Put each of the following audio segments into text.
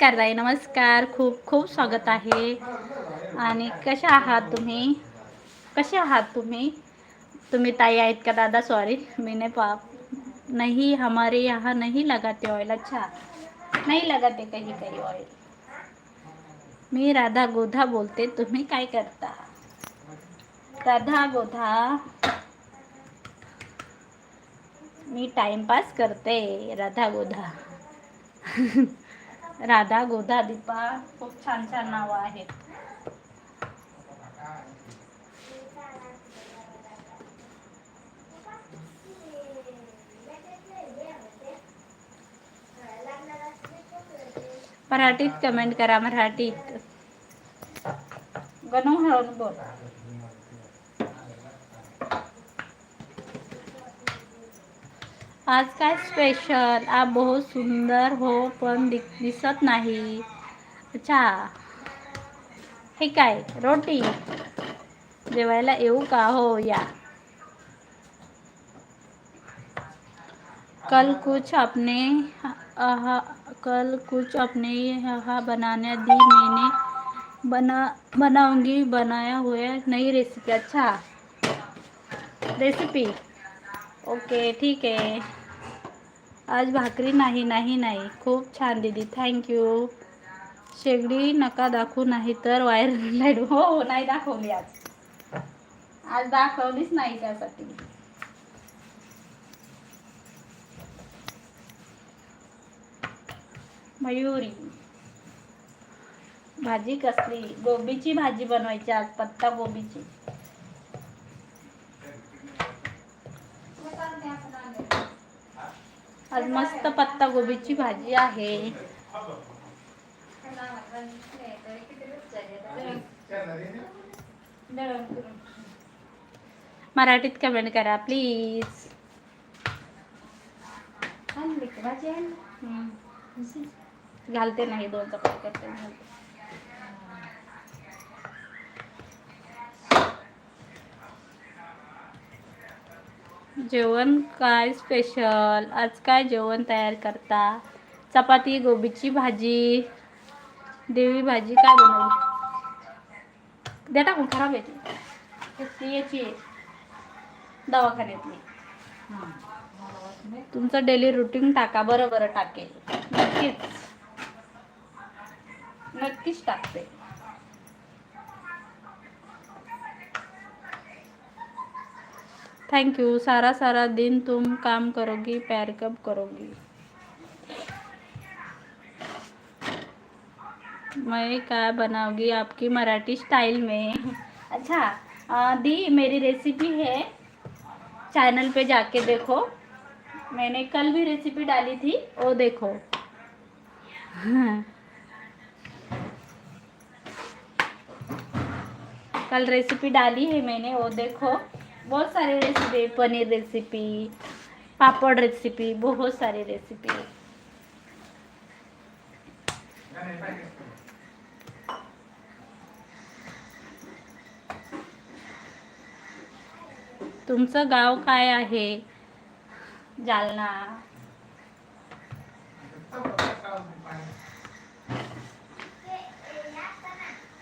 नमस्कार ताई नमस्कार. खूप खूप स्वागत आहे. आणि कशा आहात तुम्ही? कसे आहात तुम्ही? तुम्ही ताई आहेत का दादा? सॉरी मैंने पाप नाही हमारे यहाँ नहीं लगाते ऑइल अच्छा नाही लगाते काही काही ऑइल मी राधा गोधा बोलते. तुम्ही काय करता? राधा गोधा. मी टाइमपास करते राधा गोधा. राधा गोधा दीपा खूप छान छान नावं आहेत. मराठीत कमेंट करा मराठीत. गणू हळून बोल. आज काय स्पेशल आप बहुत सुंदर हो दिसत नाही. अच्छा. हे काय? रोटी? जेवायला येऊ का? हो, या. कल कुछ अपने आहा कल कुछ अपने यहाँ बनाने दी मैंने। बना, बनाऊँगी, बनाया हुआ नई रेसिपी अच्छा. रेसिपी ओके ठीक आहे आज भाकरी नाही नाही नाही. खूप छान दिली. थँक्यू शेगडी नका दाखवू नाही तर वायर लाइट हो हो नाही दाखवली आज. आज दाखवलीच नाही त्यासाठी. मयुरी. भाजी कसली? गोबीची भाजी बनवायची आज पत्ता गोबीची. आज मस्त पत्ता गोबीची भाजी आहे. मराठीत कमेंट करा प्लीज घालते नाही दोन चपाती करते घालते. जेवण काय स्पेशल आज काय जेवण तयार करता? चपाती गोबीची भाजी देवी भाजी काय बनवली? द्या टाकून खराब आहे ती. ती याची आहे, दवाखान्यातली तुमचं डेली रुटीन टाका बरं बरं टाकेल. नक्कीच. नक्कीच टाकते. थैंक यू सारा सारा दिन तुम काम करोगी पैर कब करोगी? मैं क्या बनाऊँगी आपकी मराठी स्टाइल में? अच्छा अ, दी मेरी रेसिपी है। चैनल पे जाके देखो। मैंने कल भी रेसिपी डाली थी वो देखो। कल रेसिपी डाली है मैंने वो देखो। बहुत सारी recipe paneer recipe papad recipe बहुत सारी रेसिपी तुमचं गाव काय आहे? जालना.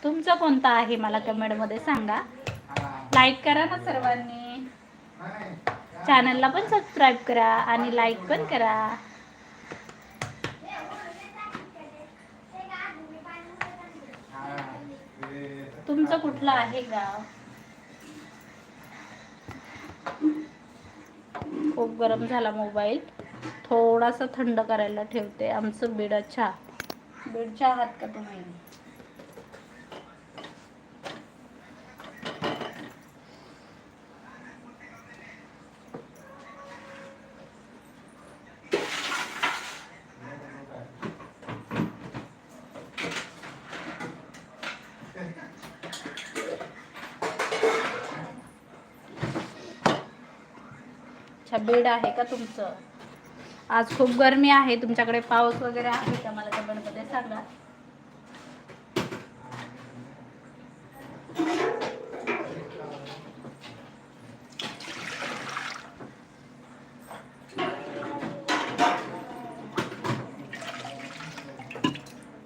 तुमचं कोणतं आहे? मला कमेंटमध्ये सांगा. लाईक करा ना सर्वांनी. चॅनलला पण सबस्क्राईब करा आणि लाईक पण करा. तुमचं कुठलं आहे गाव? खूप गरम झाला मोबाईल. थोडासा थंड करायला ठेवते. आमचं बीड अच्छा बीडच्या आहात का तुम्ही? अच्छा बीड आहे का तुमचं? आज खूप गरमी आहे तुमच्याकडे पाऊस वगैरे आहे का? मला कमेंटमध्ये सांगा